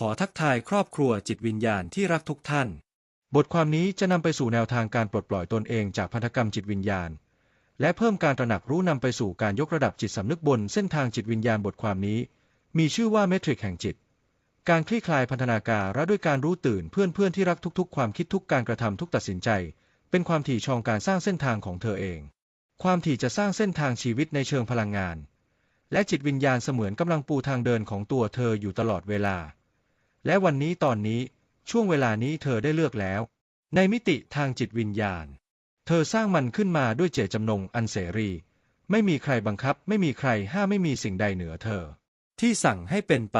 ขอทักทายครอบครัวจิตวิญญาณที่รักทุกท่าน บทความนี้จะนำไปสู่แนวทางการปลดปล่อยตนเองจากพันธกรรมจิตวิญญาณ และเพิ่มการตระหนักรู้นำไปสู่การยกระดับจิตสำนึกบนเส้นทางจิตวิญญาณบทความนี้ มีชื่อว่าเมทริกแห่งจิต การคลี่คลายพันธนาการและด้วยการรู้ตื่นเพื่อนเพื่อนที่รักทุกๆ ความคิดทุกการกระทำทุกตัดสินใจ เป็นความถี่ชองการสร้างเส้นทางของเธอเอง ความถี่จะสร้างเส้นทางชีวิตในเชิงพลังงาน และจิตวิญญาณเสมือนกำลังปูทางเดินของตัวเธออยู่ตลอดเวลา และวันนี้ตอนนี้ช่วงเวลานี้เธอได้เลือกแล้ว ในมิติทางจิตวิญญาณ เธอสร้างมันขึ้นมาด้วยเจตจำนงอันเสรี ไม่มีใครบังคับ ไม่มีใครห้ามไม่มีสิ่งใดเหนือเธอ ที่สั่งให้เป็นไป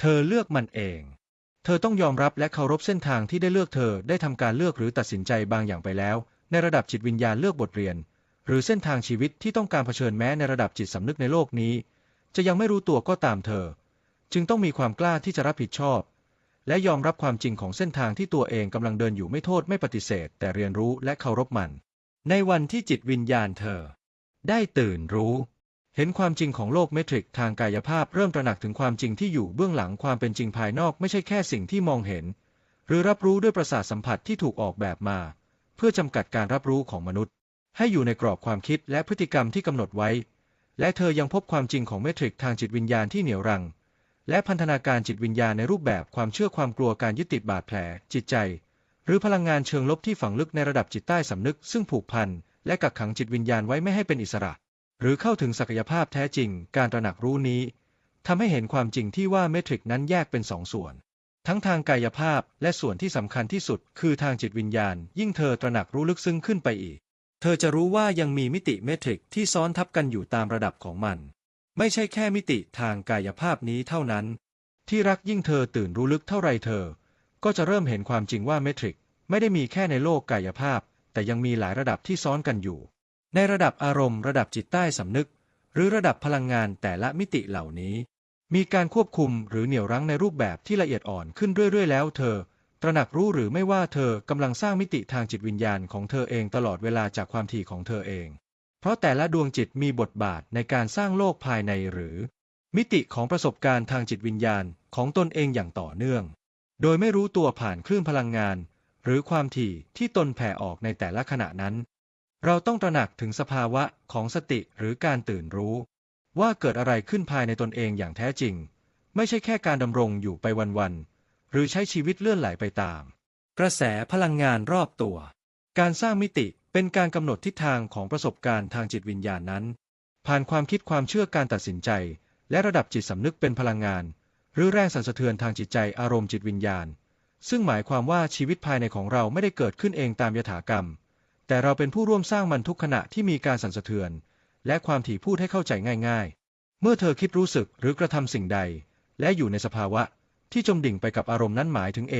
เธอเลือกมันเอง เธอต้องยอมรับและเคารพเส้นทางที่ได้เลือกเธอได้ทำการเลือกหรือตัดสินใจบางอย่างไปแล้ว ในระดับจิตวิญญาณเลือกบทเรียน หรือเส้นทางชีวิตที่ต้องการเผชิญแม้ในระดับจิตสำนึกในโลกนี้ จะยังไม่รู้ตัวก็ตามเธอ จึงต้องมีความกล้าที่จะรับผิดชอบ และยอมรับความจริงของเส้นทางที่ตัวเองกำลังเดินอยู่ไม่โทษไม่ปฏิเสธ แต่เรียนรู้และเคารพมัน ในวันที่จิตวิญญาณเธอ ได้ตื่นรู้ เห็นความจริงของโลกเมทริกทางกายภาพเริ่มตระหนักถึงความจริงที่อยู่เบื้องหลังความเป็นจริงภายนอกไม่ใช่แค่สิ่งที่มองเห็น หรือรับรู้ด้วยประสาทสัมผัสที่ถูกออกแบบมา เพื่อจำกัดการรับรู้ของมนุษย์ ให้อยู่ในกรอบความคิดและพฤติกรรมที่กำหนดไว้ และเธอยังพบความจริงของเมทริกทางจิตวิญญาณที่เหนี่ยวรั้ง และพันธนาการจิตวิญญาณในรูปแบบความเชื่อความกลัวการยึดติดบาดแผล จิตใจ หรือพลังงานเชิงลบที่ฝังลึกในระดับจิตใต้สำนึก ซึ่งผูกพันและกักขังจิตวิญญาณไว้ไม่ให้เป็นอิสระ หรือเข้าถึงศักยภาพแท้จริง การตระหนักรู้นี้ทำให้เห็นความจริงที่ว่าเมทริกนั้นแยกเป็นสองส่วน ทั้งทางกายภาพและส่วนที่สำคัญที่สุด คือทางจิตวิญญาณ ยิ่งเธอตระหนักรู้ลึกซึ้งขึ้นไปอีก เธอจะรู้ว่ายังมีมิติเมทริกที่ซ้อนทับกันอยู่ตามระดับของมัน ไม่ใช่แค่มิติทางกายภาพนี้เท่านั้น ที่รักยิ่งเธอตื่นรู้ลึกเท่าไรเธอ ก็จะเริ่มเห็นความจริงว่าเมทริกไม่ได้มีแค่ในโลกกายภาพ แต่ยังมีหลายระดับที่ซ้อนกันอยู่ ในระดับอารมณ์ระดับจิตใต้สำนึก หรือระดับพลังงานแต่ละมิติเหล่านี้ มีการควบคุมหรือเหนี่ยวรั้งในรูปแบบที่ละเอียดอ่อนขึ้นเรื่อยๆ แล้วเธอ ตระหนักรู้หรือไม่ว่าเธอกำลังสร้างมิติทางจิตวิญญาณของเธอเองตลอดเวลาจากความถี่ของเธอเอง เพราะแต่ละดวงจิตมีบทบาทในการสร้างโลกภายในหรือ มิติของประสบการณ์ทางจิตวิญญาณของตนเองอย่างต่อเนื่อง โดยไม่รู้ตัวผ่านคลื่นพลังงาน หรือความถี่ที่ตนแผ่ออกในแต่ละขณะนั้น เราต้องตระหนักถึงสภาวะของสติหรือการตื่นรู้ ว่าเกิดอะไรขึ้นภายในตนเองอย่างแท้จริง ไม่ใช่แค่การดำรงอยู่ไปวันๆหรือใช้ชีวิตเลื่อนไหลไปตาม กระแสพลังงานรอบตัว การสร้างมิติ เป็นการกำหนดทิศทางของประสบการณ์ทางจิตวิญญาณนั้น ผ่านความคิดความเชื่อการตัดสินใจ และระดับจิตสำนึกเป็นพลังงาน หรือแรงสั่นสะเทือนทางจิตใจอารมณ์จิตวิญญาณ ซึ่งหมายความว่าชีวิตภายในของเราไม่ได้เกิดขึ้นเองตามยถากรรม แต่เราเป็นผู้ร่วมสร้างมันทุกขณะที่มีการสั่นสะเทือน และความถี่พูดให้เข้าใจง่าย ๆ เมื่อเธอคิดรู้สึกหรือกระทำสิ่งใด และอยู่ในสภาวะที่จมดิ่งไปกับอารมณ์นั้นหมายถึง A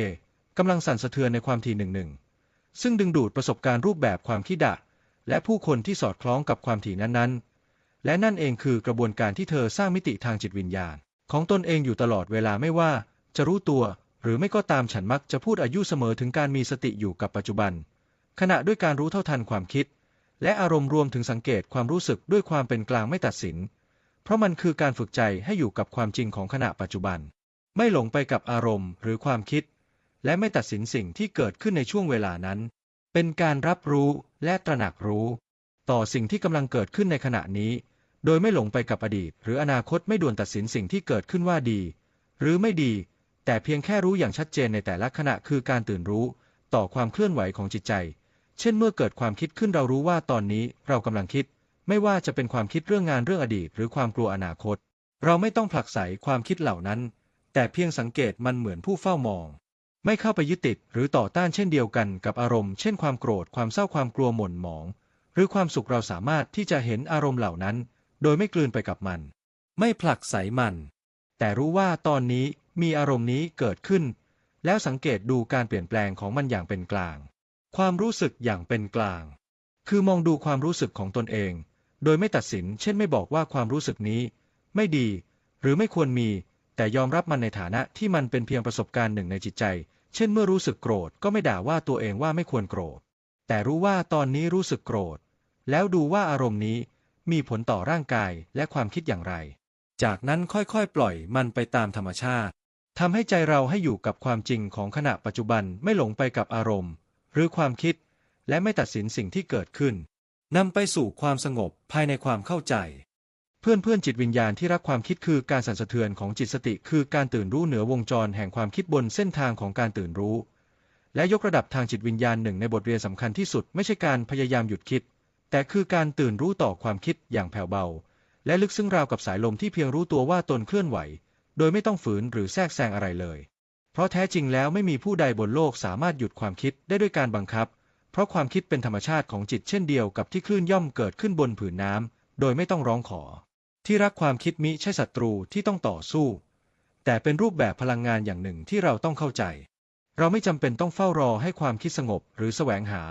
กำลังสั่นสะเทือนในความถี่หนึ่งหนึ่ง ซึ่งดึงดูดประสบการณ์รูปแบบความคิดอะและผู้คนที่สอดคล้องกับความถี่นั้นๆ และนั่นเองคือกระบวนการที่เธอสร้างมิติทางจิตวิญญาณ ของตนเองอยู่ตลอดเวลาไม่ว่า จะรู้ตัว หรือไม่ก็ตามฉันมักจะพูดอายุเสมอถึงการมีสติอยู่กับปัจจุบัน ขณะด้วยการรู้เท่าทันความคิด และอารมณ์รวมถึงสังเกตความรู้สึกด้วยความเป็นกลางไม่ตัดสิน เพราะมันคือการฝึกใจให้อยู่กับความจริงของขณะปัจจุบัน ไม่หลงไปกับอารมณ์ หรือความคิด และไม่ตัดสินสิ่งที่เกิดขึ้นในช่วงเวลานั้น เป็นการรับรู้และตระหนักรู้ ต่อสิ่งที่กำลังเกิดขึ้นในขณะนี้ โดยไม่หลงไปกับอดีต หรืออนาคตไม่ด่วนตัดสินสิ่งที่เกิดขึ้นว่าดี หรือไม่ดี แต่เพียงแค่รู้อย่างชัดเจนในแต่ละขณะคือการตื่นรู้ ต่อความเคลื่อนไหวของจิตใจ เช่นเมื่อเกิดความคิดขึ้นเรารู้ว่าตอนนี้เรากำลังคิด ไม่ว่าจะเป็นความคิดเรื่องงานเรื่องอดีต หรือความกลัวอนาคต เราไม่ต้องผลักไสความคิดเหล่านั้น แต่เพียงสังเกตมันเหมือนผู้เฝ้ามอง ไม่เข้าไปยึดติดหรือต่อต้านเช่นเดียวกันกับอารมณ์เช่นความโกรธความเศร้าความกลัวหม่นหมอง หรือความสุขเราสามารถที่จะเห็นอารมณ์เหล่านั้น โดยไม่กลืนไปกับมัน ไม่ผลักไสมัน แต่รู้ว่าตอนนี้มีอารมณ์นี้เกิดขึ้น แล้วสังเกตดูการเปลี่ยนแปลงของมันอย่างเป็นกลาง ความรู้สึกอย่างเป็นกลาง คือมองดูความรู้สึกของตนเอง โดยไม่ตัดสิน เช่นไม่บอกว่าความรู้สึกนี้ ไม่ดี หรือไม่ควรมี แต่ยอมรับมันในฐานะที่มันเป็นเพียงประสบการณ์หนึ่งในจิตใจ เช่นเมื่อรู้สึกโกรธก็ไม่ด่าว่าตัวเองว่าไม่ควรโกรธ แต่รู้ว่าตอนนี้รู้สึกโกรธ แล้วดูว่าอารมณ์นี้มีผลต่อร่างกายและความคิดอย่างไร จากนั้นค่อยๆ ปล่อยมันไปตามธรรมชาติทำให้ใจเราให้อยู่กับความจริงของขณะปัจจุบันไม่หลงไปกับอารมณ์ หรือความคิด และไม่ตัดสินสิ่งที่เกิดขึ้นนำไปสู่ความสงบภายในความเข้าใจ เพื่อนเพื่อนๆจิตวิญญาณที่รักความคิดคือการสั่นสะเทือนของจิตสติคือการตื่นรู้เหนือวงจรแห่งความคิดบนเส้นทางของการตื่นรู้ และยกระดับทางจิตวิญญาณหนึ่งในบทเรียนสำคัญที่สุดไม่ใช่การพยายามหยุดคิด แต่คือการตื่นรู้ต่อความคิดอย่างแผ่วเบา และลึกซึ้งราวกับสายลมที่เพียงรู้ตัวว่าตนเคลื่อนไหว โดยไม่ต้องฝืนหรือแทรกแซงอะไรเลย เพราะแท้จริงแล้วไม่มีผู้ใดบนโลกสามารถหยุดความคิดได้ด้วยการบังคับ เพราะความคิดเป็นธรรมชาติของจิตเช่นเดียวกับที่คลื่นย่อมเกิดขึ้นบนผืนน้ำโดยไม่ต้องร้องขอ ที่รักความคิดมิใช่ศัตรูที่ต้องต่อสู้ แต่เป็นรูปแบบพลังงานอย่างหนึ่งที่เราต้องเข้าใจ เราไม่จำเป็นต้องเฝ้ารอให้ความคิดสงบหรือแสวงหา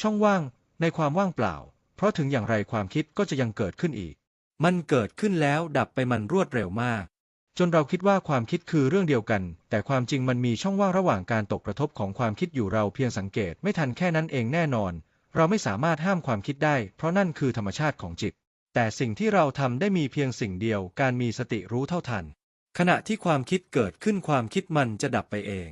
ช่องว่างในความว่างเปล่า เพราะถึงอย่างไรความคิดก็จะยังเกิดขึ้นอีก มันเกิดขึ้นแล้วดับไปมันรวดเร็วมาก จนเราคิดว่าความคิดคือเรื่องเดียวกัน แต่ความจริงมันมีช่องว่างระหว่างการตกกระทบของความคิดอยู่เราเพียงสังเกตไม่ทันแค่นั้นเองแน่นอน เราไม่สามารถห้ามความคิดได้ เพราะนั่นคือธรรมชาติของจิต แต่สิ่งที่เราทำได้มีเพียงสิ่งเดียวการมีสติรู้เท่าทัน ขณะที่ความคิดเกิดขึ้นความคิดมันจะดับไปเอง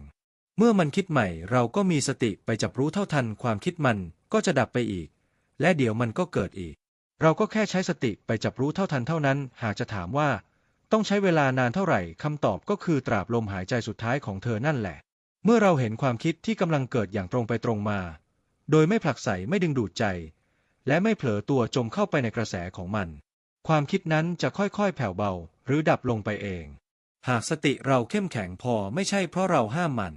เมื่อมันคิดใหม่เราก็มีสติไปจับรู้เท่าทัน ความคิดมันก็จะดับไปอีก และเดี๋ยวมันก็เกิดอีก เราก็แค่ใช้สติไปจับรู้เท่าทันเท่านั้น หากจะถามว่า ต้องใช้เวลานานเท่าไหร่คำตอบก็คือตราบลมหายใจสุดท้ายของเธอนั่นแหละ เมื่อเราเห็นความคิดที่กำลังเกิดอย่างตรงไปตรงมา โดยไม่ผลักไสไม่ดึงดูดใจ และไม่เผลอตัวจมเข้าไปในกระแสของมัน ความคิดนั้นจะค่อยๆ แผ่วเบา หรือดับลงไปเอง หากสติเราเข้มแข็งพอไม่ใช่เพราะเราห้ามมัน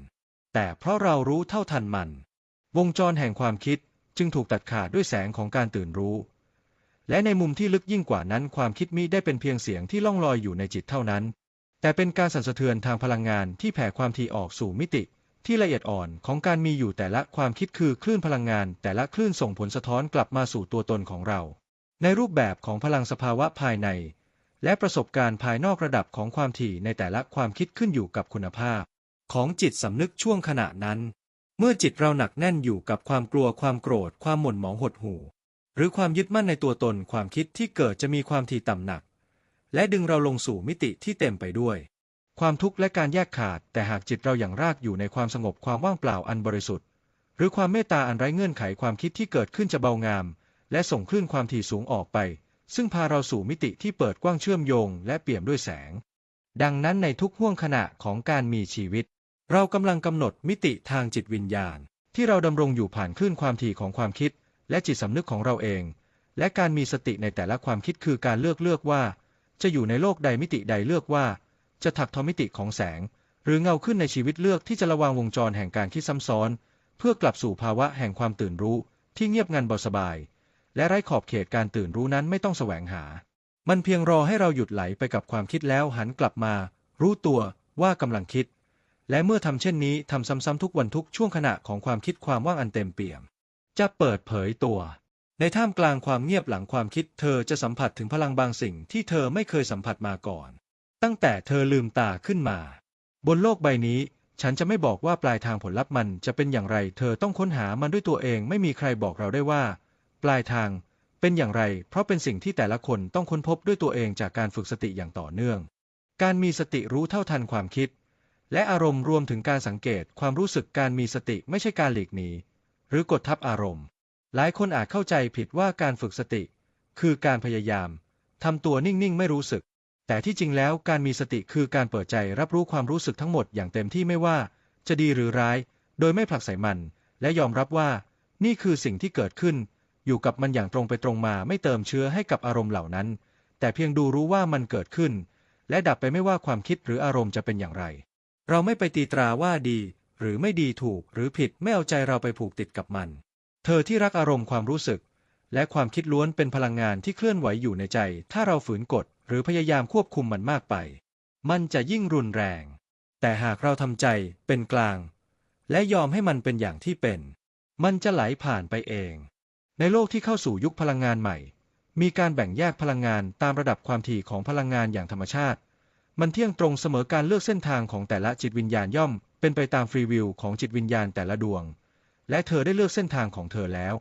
แต่เพราะเรารู้เท่าทันมัน วงจรแห่งความคิดจึงถูกตัดขาดด้วยแสงของการตื่นรู้ และในมุมที่ลึกยิ่งกว่านั้นความคิดมิได้เป็นเพียงเสียงที่ล่องลอยอยู่ในจิตเท่านั้น แต่เป็นการสั่นสะเทือนทางพลังงานที่แผ่ความถี่ออกสู่มิติ ที่ละเอียดอ่อนของการมีอยู่แต่ละความคิดคือคลื่นพลังงาน แต่ละคลื่นส่งผลสะท้อนกลับมาสู่ตัวตนของเรา ในรูปแบบของพลังสภาวะภายใน และประสบการณ์ภายนอกระดับของความถี่ในแต่ละความคิดขึ้นอยู่กับคุณภาพ ของจิตสำนึกช่วงขณะนั้น เมื่อจิตเราหนักแน่นอยู่กับความกลัวความโกรธ ความหม่นหมองหดหู่ หรือความยึดมั่นในตัวตนความคิดที่เกิดจะมีความถี่ต่ำหนัก และดึงเราลงสู่มิติที่เต็มไปด้วย ความทุกข์และการแยกขาด แต่หากจิตเราอย่างรากอยู่ในความสงบความว่างเปล่าอันบริสุทธิ์ หรือความเมตตาอันไร้เงื่อนไขความคิดที่เกิดขึ้นจะเบางาม และส่งคลื่นความถี่สูงออกไป ซึ่งพาเราสู่มิติที่เปิดกว้างเชื่อมโยง และเปี่ยมด้วยแสง ดังนั้นในทุกห่วงขณะของการมีชีวิต เรากำลังกำหนดมิติทางจิตวิญญาณ ที่เราดำรงอยู่ผ่านคลื่นความถี่ของความคิด และจิตสำนึกของเราเอง และการมีสติในแต่ละความคิดคือการเลือกเลือกว่า จะอยู่ในโลกใดมิติใดเลือกว่า จะถักทอมิติของแสง หรือเงาขึ้นในชีวิตเลือกที่จะระวางวงจรแห่งการคิดซ้ำซ้อน เพื่อกลับสู่ภาวะแห่งความตื่นรู้ที่เงียบงันเบาสบาย และไร้ขอบเขตการตื่นรู้นั้นไม่ต้องแสวงหา มันเพียงรอให้เราหยุดไหลไปกับความคิดแล้วหันกลับมา รู้ตัวว่ากำลังคิด และเมื่อทำเช่นนี้ทำซ้ำๆทุกวันทุกช่วงขณะของความคิดความว่างอันเต็มเปี่ยม จะเปิดเผยตัวในท่ามกลางความเงียบหลังความคิดเธอจะสัมผัสถึงพลังบางสิ่งที่เธอไม่เคยสัมผัสมาก่อน ตั้งแต่เธอลืมตาขึ้นมา บนโลกใบนี้ ฉันจะไม่บอกว่าปลายทางผลลัพธ์มันจะเป็นอย่างไร เธอต้องค้นหามันด้วยตัวเองไม่มีใครบอกเราได้ว่า ปลายทางเป็นอย่างไร เพราะเป็นสิ่งที่แต่ละคนต้องค้นพบด้วยตัวเองจากการฝึกสติอย่างต่อเนื่อง การมีสติรู้เท่าทันความคิด และอารมณ์รวมถึงการสังเกตความรู้สึกการมีสติไม่ใช่การหลีกหนีหรือกดทับอารมณ์ หลายคนอาจเข้าใจผิดว่าการฝึกสติ คือการพยายามทำตัวนิ่งๆ ไม่รู้สึก แต่ที่จริงแล้วการมีสติคือการเปิดใจรับรู้ความรู้สึกทั้งหมดอย่างเต็มที่ไม่ว่า จะดีหรือร้าย โดยไม่ผลักใส่มัน และยอมรับว่า นี่คือสิ่งที่เกิดขึ้น อยู่กับมันอย่างตรงไปตรงมาไม่เติมเชื้อให้กับอารมณ์เหล่านั้น แต่เพียงดูรู้ว่ามันเกิดขึ้น และดับไปไม่ว่าความคิดหรืออารมณ์จะเป็นอย่างไร เราไม่ไปตีตราว่าดี หรือไม่ดีถูกหรือผิดไม่เอาใจเราไปผูกติดกับมัน เธอที่รักอารมณ์ความรู้สึก และความคิดล้วนเป็นพลังงานที่เคลื่อนไหวอยู่ในใจ ถ้าเราฝืนกด หรือพยายามควบคุมมันมากไป มันจะยิ่งรุนแรง แต่หากเราทำใจเป็นกลาง และยอมให้มันเป็นอย่างที่เป็น มันจะไหลผ่านไปเอง ในโลกที่เข้าสู่ยุคพลังงานใหม่ มีการแบ่งแยกพลังงานตามระดับความถี่ของพลังงานอย่างธรรมชาติ มันเที่ยงตรงเสมอการเลือกเส้นทางของแต่ละจิตวิญญาณย่อม เป็นไปตามฟรีวิวของจิตวิญญาณแต่ละดวง และเธอได้เลือกเส้นทางของเธอแล้ว